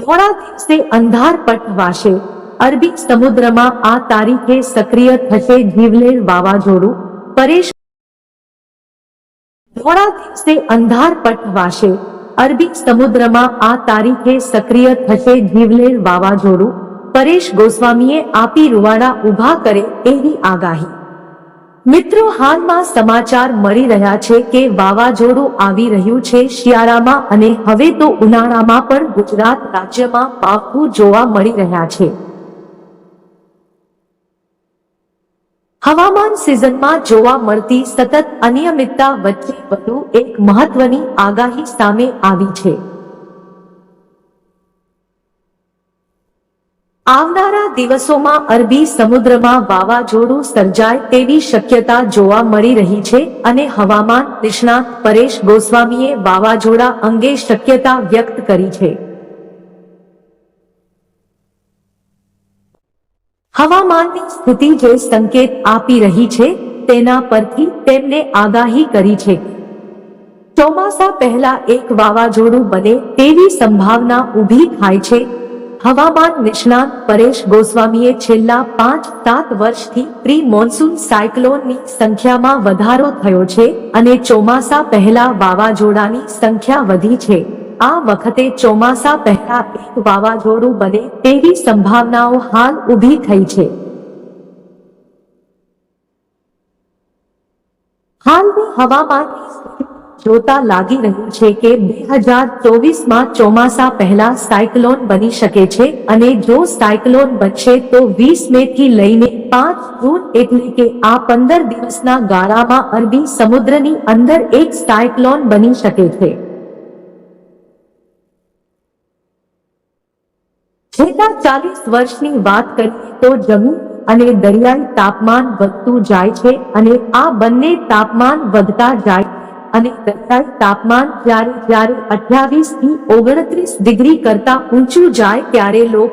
થોડા દિવસે અંધારપટ વાશે. અરબી સમુદ્રમાં આ તારીખે સક્રિય થશે જીવલેણ વાવાઝોડું. પરેશ થોડા દિવસે અંધારપટ વાશે. અરબી સમુદ્રમાં આ તારીખે સક્રિય થશે જીવલેણ વાવાઝોડું. પરેશ ગોસ્વામીએ આપી રૂવાડા ઊભા કરે એવી આગાહી. મિત્રો, હાલમાં સમાચાર મળી રહ્યા છે કે વાવાઝોડું આવી રહ્યું છે શિયાળામાં અને હવે તો ઉનાળામાં પણ ગુજરાત રાજ્યમાં પાકું જોવા મળી રહ્યા છે. હવામાન સિઝનમાં જોવા મળતી સતત અનિયમિતતા વચ્ચે વધુ એક મહત્વની આગાહી સામે આવી છે. આવનારા દિવસોમાં અરબી સમુદ્રમાં વાવાઝોડું સર્જાય તેવી શક્યતા જોવા મળી રહી છે અને હવામાન નિષ્ણાત પરેશ ગોસ્વામીએ વાવાઝોડા અંગે શક્યતા વ્યક્ત કરી છે. હવામાનની સ્થિતિ જે સંકેત આપી રહી છે તેના પરથી તેમને આગાહી કરી છે. ચોમાસા પહેલા એક વાવાઝોડું બને તેવી સંભાવના ઊભી થાય છે હવામાન નિષ્ણાત પરેશ ગોસ્વામીએ છેલ્લા પાંચ, સાત વર્ષથી પ્રી મોન્સૂન સાયક્લોનની સંખ્યામાં વધારો થયો છે અને ચોમાસા પહેલા વાવાઝોડાની સંખ્યા વધી છે. આ વખતે ચોમાસા પહેલા એક વાવાઝોડું બને તેવી સંભાવનાઓ હાલ ઊભી થઈ છે. હાલની હવામાનની સ્થિતિ જોતા લાગી રહ્યું છે કે બે હજાર ચોવીસમાં ચોમાસા પહેલા સાયક્લોન બની શકે છે અને જો સાયક્લોન બનશે તો વીસ મે થી લઈને પાંચ જૂન એટલે કે આ પંદર દિવસના ગાળામાં અરબી સમુદ્રની અંદર એક સાયક્લોન બની શકે છે. છેલ્લા ચાલીસ વર્ષની વાત કરીએ તો જમીન અને દરિયાઈ તાપમાન વધતું જાય છે અને આ બંને તાપમાન વધતા જાય અને દરિયાઈ તાપમાન જ્યારે જ્યારે અઠ્યાવીસથી ઓગણત્રીસ ડિગ્રી કરતા ઊંચું જાય ત્યારે લોકો